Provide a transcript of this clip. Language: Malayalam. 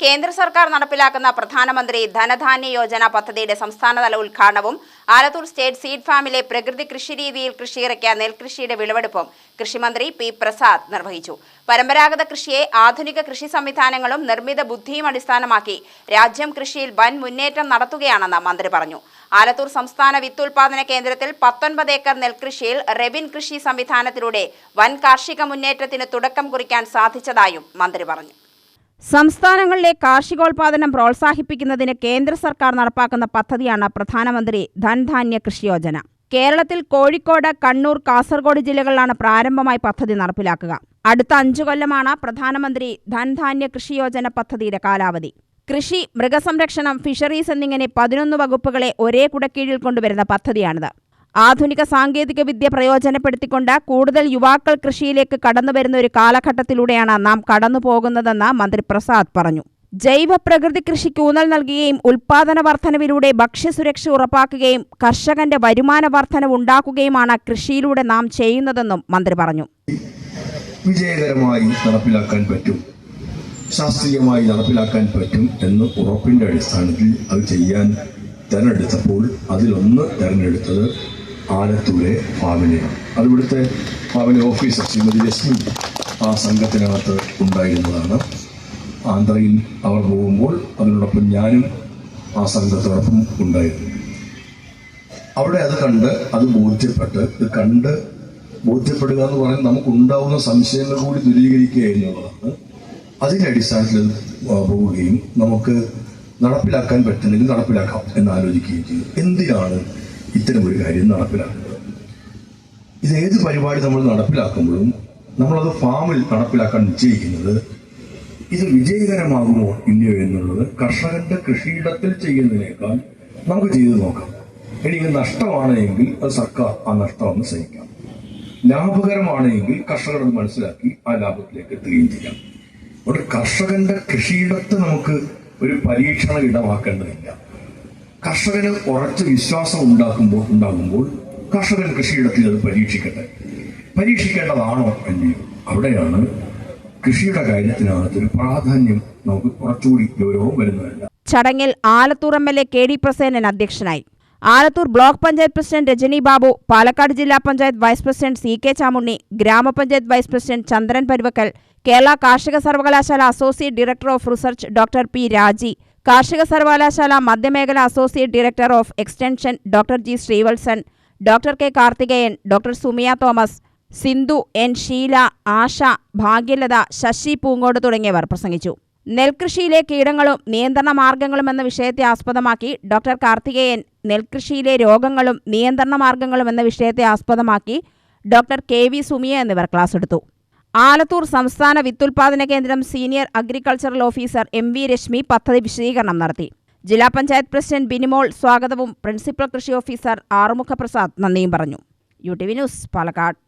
കേന്ദ്ര സർക്കാർ നടപ്പിലാക്കുന്ന പ്രധാനമന്ത്രി ധനധാന്യ യോജന പദ്ധതിയുടെ സംസ്ഥാനതല ഉദ്ഘാടനവും ആലത്തൂർ സ്റ്റേറ്റ് സീഡ് ഫാമിലെ പ്രകൃതി കൃഷി രീതിയിൽ കൃഷിയിറക്കിയ നെൽകൃഷിയുടെ വിളവെടുപ്പും കൃഷിമന്ത്രി പി പ്രസാദ് നിർവഹിച്ചു. പരമ്പരാഗത കൃഷിയെ ആധുനിക കൃഷി സംവിധാനങ്ങളും നിർമ്മിത ബുദ്ധിയും അടിസ്ഥാനമാക്കി രാജ്യം കൃഷിയിൽ വൻ മുന്നേറ്റം നടത്തുകയാണെന്ന് മന്ത്രി പറഞ്ഞു. ആലത്തൂർ സംസ്ഥാന വിത്തുൽപാദന കേന്ദ്രത്തിൽ പത്തൊൻപത് ഏക്കർ നെൽകൃഷിയിൽ റെബിൻ കൃഷി സംവിധാനത്തിലൂടെ വൻ കാർഷിക മുന്നേറ്റത്തിന് തുടക്കം കുറിക്കാൻ സാധിച്ചതായും മന്ത്രി പറഞ്ഞു. സംസ്ഥാനങ്ങളിലെ കാർഷികോൽപാദനം പ്രോത്സാഹിപ്പിക്കുന്നതിന് കേന്ദ്ര സർക്കാർ നടപ്പാക്കുന്ന പദ്ധതിയാണ് പ്രധാനമന്ത്രി ധൻധാന്യ കൃഷി യോജന. കേരളത്തിൽ കോഴിക്കോട് കണ്ണൂർ കാസർഗോഡ് ജില്ലകളിലാണ് പ്രാരംഭമായി പദ്ധതി നടപ്പിലാക്കുക. അടുത്ത അഞ്ചു കൊല്ലമാണ് പ്രധാനമന്ത്രി ധൻധാന്യ കൃഷി യോജന പദ്ധതിയുടെ കാലാവധി. കൃഷി മൃഗസംരക്ഷണം ഫിഷറീസ് എന്നിങ്ങനെ പതിനൊന്ന് വകുപ്പുകളെ ഒരേ കുടക്കീഴിൽ കൊണ്ടുവരുന്ന പദ്ധതിയാണിത്. ആധുനിക സാങ്കേതിക വിദ്യ പ്രയോജനപ്പെടുത്തിക്കൊണ്ട് കൂടുതൽ യുവാക്കൾ കൃഷിയിലേക്ക് കടന്നുവരുന്ന ഒരു കാലഘട്ടത്തിലൂടെയാണ് നാം കടന്നു പോകുന്നതെന്ന് മന്ത്രി പ്രസാദ് പറഞ്ഞു. ജൈവ പ്രകൃതി കൃഷിക്ക് ഊന്നൽ നൽകുകയും ഉൽപാദന വർധനവിലൂടെ ഭക്ഷ്യസുരക്ഷ ഉറപ്പാക്കുകയും കർഷകന്റെ വരുമാന വർധനവ് ഉണ്ടാക്കുകയുമാണ് കൃഷിയിലൂടെ നാം ചെയ്യുന്നതെന്നും മന്ത്രി പറഞ്ഞു. വിജയകരമായി നടപ്പിലാക്കാൻ പറ്റും. ശാസ്ത്രീയമായി നടപ്പിലാക്കാൻ പറ്റും എന്ന് ഉറപ്പിന്റെ അടിസ്ഥാനത്തിൽ അത് ചെയ്യാൻ തെരഞ്ഞെടുത്തപ്പോൾ അതിലൊന്ന് തെരഞ്ഞെടുത്തത് ആലത്തൂരെ ഫാമിനെയാണ് അത് ഇവിടുത്തെ പാവന ഓഫീസർ ശ്രീമതി രശ്മി ആ സംഘത്തിനകത്ത് ഉണ്ടായിരുന്നതാണ്. ആന്ധ്രയിൽ അവർ പോകുമ്പോൾ അതിനോടൊപ്പം ഞാനും ആ സംഘത്തോടൊപ്പം ഉണ്ടായിരുന്നു. അവിടെ അത് കണ്ട് അത് ബോധ്യപ്പെട്ട് ഇത് കണ്ട് ബോധ്യപ്പെടുക എന്ന് നമുക്ക് ഉണ്ടാവുന്ന സംശയങ്ങൾ കൂടി ദൂരീകരിക്കുക എന്നുള്ളതാണ്. അതിന്റെ അടിസ്ഥാനത്തിൽ പോവുകയും നമുക്ക് നടപ്പിലാക്കാൻ പറ്റുന്നെങ്കിൽ നടപ്പിലാക്കാം എന്ന് ആലോചിക്കുകയും എന്തിനാണ് ഇത്തരം ഒരു കാര്യം നടപ്പിലാക്കുന്നത്. ഇത് ഏത് പരിപാടി നമ്മൾ നടപ്പിലാക്കുമ്പോഴും നമ്മളത് ഫാമിൽ നടപ്പിലാക്കാൻ നിശ്ചയിക്കുന്നത് ഇത് വിജയകരമാകുമോ ഇല്ലയോ എന്നുള്ളത് കർഷകന്റെ കൃഷിയിടത്തിൽ ചെയ്യുന്നതിനേക്കാൾ നമുക്ക് ചെയ്തു നോക്കാം. ഇത് നഷ്ടമാണ് എങ്കിൽ അത് സർക്കാർ ആ നഷ്ടം ഒന്ന് സഹിക്കാം. ലാഭകരമാണ് എങ്കിൽ കർഷകർ അത് മനസ്സിലാക്കി ആ ലാഭത്തിലേക്ക് എത്തുകയും ചെയ്യാം. അവിടെ കർഷകന്റെ കൃഷിയിടത്ത് നമുക്ക് ഒരു പരീക്ഷണ ഇടമാക്കേണ്ടതില്ല. കർഷകന് ഉറച്ച വിശ്വാസം ഉണ്ടാക്കുമ്പോൾ ഉണ്ടാകുമ്പോൾ കർഷകൻ കൃഷിയിടത്തിൽ അത് പരീക്ഷിക്കട്ടെ. പരീക്ഷിക്കേണ്ടതാണോ അല്ലയോ? അവിടെയാണ് കൃഷിയുടെ കാര്യത്തിനകത്ത് ഒരു പ്രാധാന്യം നമുക്ക് കുറച്ചുകൂടി ഗൗരവം വരുന്നതല്ല. ചടങ്ങിൽ Alathur M L A K D Prasenan അധ്യക്ഷനായി. ആലത്തൂർ ബ്ലോക്ക് പഞ്ചായത്ത് പ്രസിഡന്റ് രജനി ബാബു പാലക്കാട് ജില്ലാ panchayat vice president C K Chamunni ഗ്രാമപഞ്ചായത്ത് വൈസ് പ്രസിഡന്റ് ചന്ദ്രൻ പരുവക്കൽ കേരള കാർഷിക സർവകലാശാല associate director of research doctor P Raji കാർഷിക സർവകലാശാല മധ്യമേഖല associate director of extension doctor G Sreevalsan doctor K Karthikeyan doctor Sumiya Thomas Sindhu N Sheela Asha Bhagyalatha Sasi Poonkode തുടങ്ങിയവർ പ്രസംഗിച്ചു. നെൽകൃഷിയിലെ കീടങ്ങളും നിയന്ത്രണ മാർഗങ്ങളും എന്ന വിഷയത്തെ ആസ്പദമാക്കി ഡോക്ടർ കാർത്തികേയൻ നെൽകൃഷിയിലെ രോഗങ്ങളും നിയന്ത്രണ മാർഗങ്ങളും എന്ന വിഷയത്തെ ആസ്പദമാക്കി ഡോക്ടർ കെ വി സുമിയ എന്നിവർ ക്ലാസ് എടുത്തു. ആലത്തൂർ സംസ്ഥാന വിത്തുൽപാദന കേന്ദ്രം senior agricultural officer M V Reshmi പദ്ധതി വിശദീകരണം നടത്തി. ജില്ലാ പഞ്ചായത്ത് പ്രസിഡന്റ് ബിനിമോൾ സ്വാഗതവും പ്രിൻസിപ്പൽ കൃഷി ഓഫീസർ ആറുമുഖ പ്രസാദ് നന്ദിയും പറഞ്ഞു. U T V news Palakkad.